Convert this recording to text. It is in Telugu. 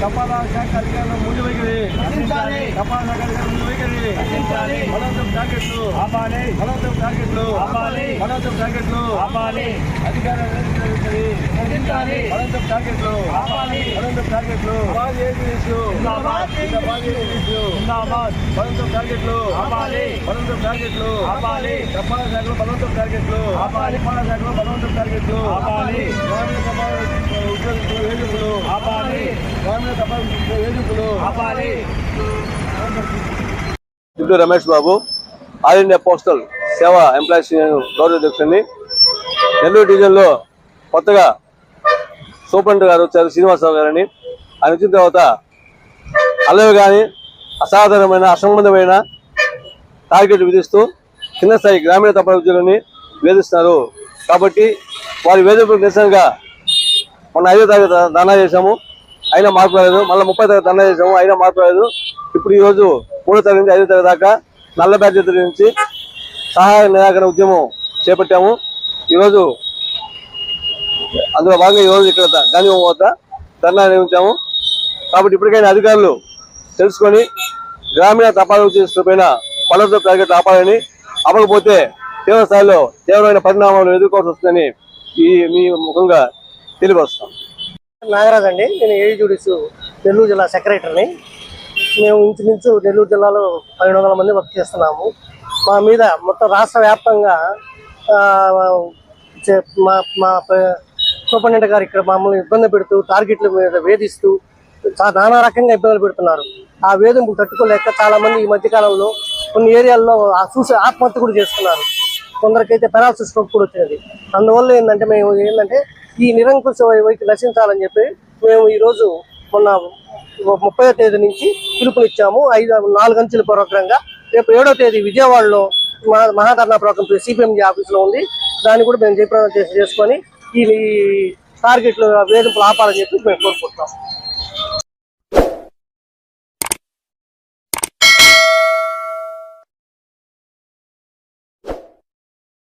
తపాలా శాఖ అధికారుల ముందు వైఖరి రక్షించాలి. తపాలా శాఖ అధికారుల ముందు వైఖరి రక్షించాలి. బలవంతం టార్గెట్లు ఆపాలి బలవంతం టార్గెట్లు ఆపాలి. బలవంతం టార్గెట్లు ఆపాలి అధికారుల వైఖరి రక్షించాలి బలవంతం టార్గెట్లు ఆపాలి. బలవంతం టార్గెట్లు బాగా ఏది ఇష్యూ జిందాబాద్. బాగా ఏది ఇష్యూ జిందాబాద్ బలవంతం టార్గెట్లు ఆపాలి. బలవంతం టార్గెట్లు ఆపాలి. తపాలా శాఖలో బలవంతం టార్గెట్లు ఆపాలి. తపాలా శాఖలో బలవంతం టార్గెట్లు ఆపాలి. గ్రామీణ వేధింపులు ఆపాలి గ్రామీణ సభ వేధింపులు ఆపాలి Ramesh Babu all India postal Seva employees union గౌరవ అధ్యక్షుడిని. నెల్లూరు డివిజన్లో కొత్తగా సూపరింటెండెంట్ గారు వచ్చారు శ్రీనివాసరావు గారని. ఆయన వచ్చిన తర్వాత అల్లవి కానీ అసాధారణమైన అసంబంధమైన టార్గెట్ విధిస్తూ కింద స్థాయి గ్రామీణ తపాల ఉద్యోగులని వేధిస్తున్నారు. కాబట్టి వారి వేధింపులకు నిరసనగా మొన్న ఐదో తారీఖు ధర్నా చేశాము. అయినా మార్పు రాలేదు. మళ్ళీ ముప్పై తారీఖు ధర్నా చేశాము. అయినా మార్పు రాలేదు. ఇప్పుడు ఈరోజు మూడో తారీఖు నుంచి ఐదో తారీఖు దాకా నల్ల బాధ్యతల నుంచి సహాయ నిరాకరణ ఉద్యమం చేపట్టాము. ఈరోజు అందులో భాగంగా ఈరోజు ఇక్కడ ద- గాంధీ వద్ద ధర్నా నిర్మించాము కాబట్టి ఇప్పటికైనా అధికారులు తెలుసుకొని గ్రామీణ తపాలా ఉద్యోగస్తులపైన పనులతో టార్గెట్ ఆపాలని అవ్వకపోతే తీవ్ర స్థాయిలో తీవ్రమైన పరిణామాలు ఎదుర్కోవాల్సి వస్తుందని ఈ మీ ముఖంగా తెలియపరుస్తాం నాగరాజ్ అండి. నేను ఏజుడిస్ నెల్లూరు జిల్లా సెక్రటరీని. మేము ఇంచుమించు నెల్లూరు జిల్లాలో పన్నెండు వందల మంది వర్క్ చేస్తున్నాము. మా మీద మొత్తం రాష్ట్ర వ్యాప్తంగా చే- మా మా సూపరింటెండెంట్ గారు ఇక్కడ మమ్మల్ని ఇబ్బంది పెడుతూ టార్గెట్ల మీద వేధిస్తూ నానా రకంగా ఇబ్బందులు పెడుతున్నారు. ఆ వేధింపులు తట్టుకోలేక చాలామంది ఈ మధ్య కాలంలో కొన్ని ఏరియాల్లో చూసి ఆత్మహత్య కూడా చేస్తున్నారు. కొందరికైతే పెరాలసిస్ స్ట్రోక్ కూడా వచ్చినది. అందువల్ల ఏంటంటే మేము ఏంటంటే ఈ నిరంకుశ వైపు నశించాలని చెప్పి మేము ఈరోజు మొన్న ముప్పై తేదీ నుంచి పిలుపునిచ్చాము. ఐదు నాలుగు అంచెల ప్రోగ్రాంగా. రేపు ఏడో తేదీ విజయవాడలో మహా- మహాధర్నా ప్రోగ్రాం సిపిఎంజీ ఆఫీస్లో ఉంది. దాన్ని కూడా మేము జయప్రదం చేసుకొని ఈ టార్గెట్లు వేధింపులు ఆపాలని చెప్పి మేము కోరుకుంటున్నాం.